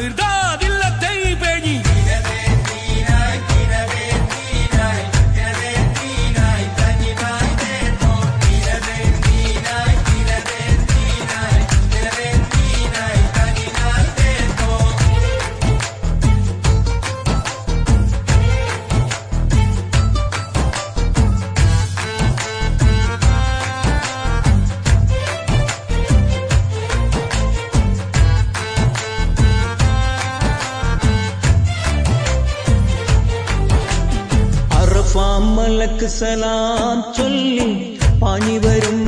ahırda അറഫാം മലക്ക് സലാം ചൊല്ലി പാഞ്ഞി വരും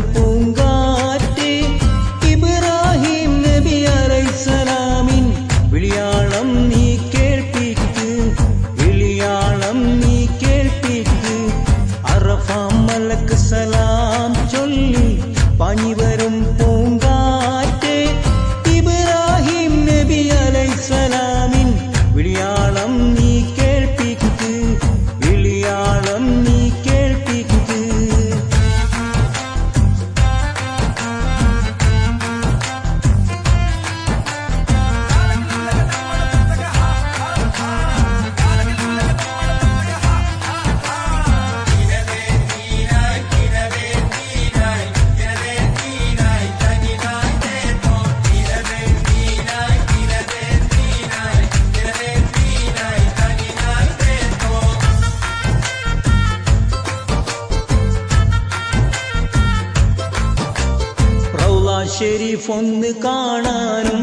റൗള ഷെരീഫ് ഒന്ന് കാണാനും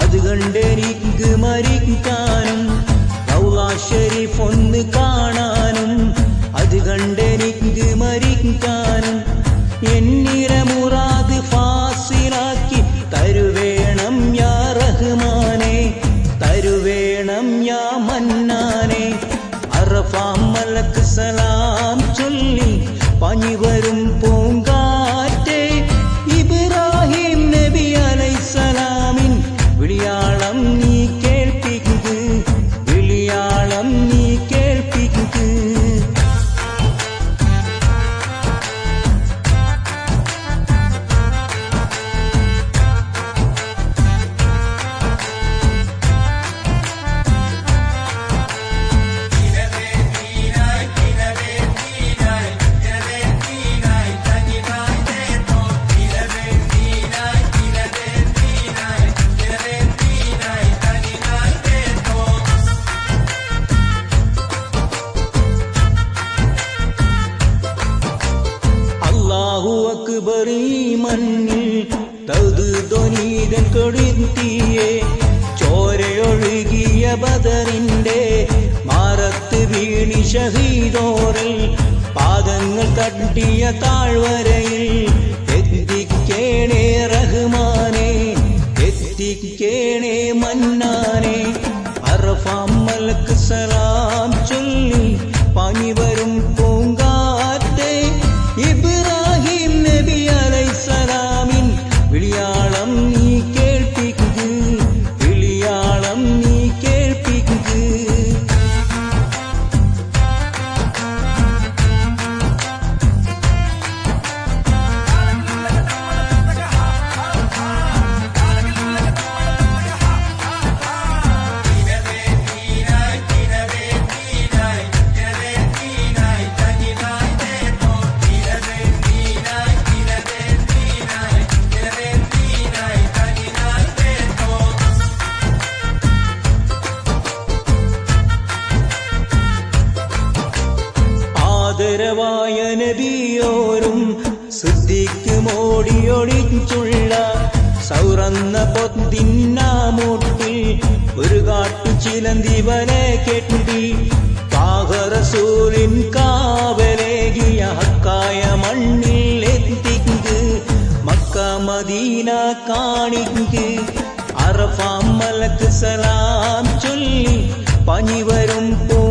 അത് കണ്ടെനിക്ക് മരിക്കാനും. റൗള ഷെരീഫ് ഒന്ന് കാണാനും അത് കണ്ടെനിക്ക് മരിക്കാനും. എന്നിര മുറാദ് ഫാസിലാക്കി തരുവേണം യാ റഹ്മാനെ തരുവേണം യാ മന്നാനെ. അറഫാം മലക്ക് സലാം ചൊല്ലി പനി വരും അല്ലാഹു മണ്ണിൽ തത് ധ്വനീതൻ കൊടുത്തിയേ ചോരയൊഴുകിയ ബദറിന്റെ മാറത്ത് വീണി ഷഹീദോറിൽ പാദങ്ങൾ തട്ടിയ താഴ്വരയിൽ എത്തിക്കേണേ റഹ്മാനെ എത്തിക്കേണേ മന്നാനെ അറഫാം മലക്ക് സലാം 你。ആദരവായ നബിയോരും സുദ്ധിക്ക് മോടിയൊടിച്ചുള്ള സൗറന്ന പൊത്തിന്നാമൂട്ടിൽ ഒരു കാട്ടു ചിലന്തി വല കെട്ടി. പാകറസൂലിൻ കാവലേകിയ ഹക്കായ മണ്ണിൽ എത്തിക്ക് മക്ക മദീന കാണിക്ക് അറഫാം മലക്ക് സലാം ചൊല്ലി പനി വരും പോ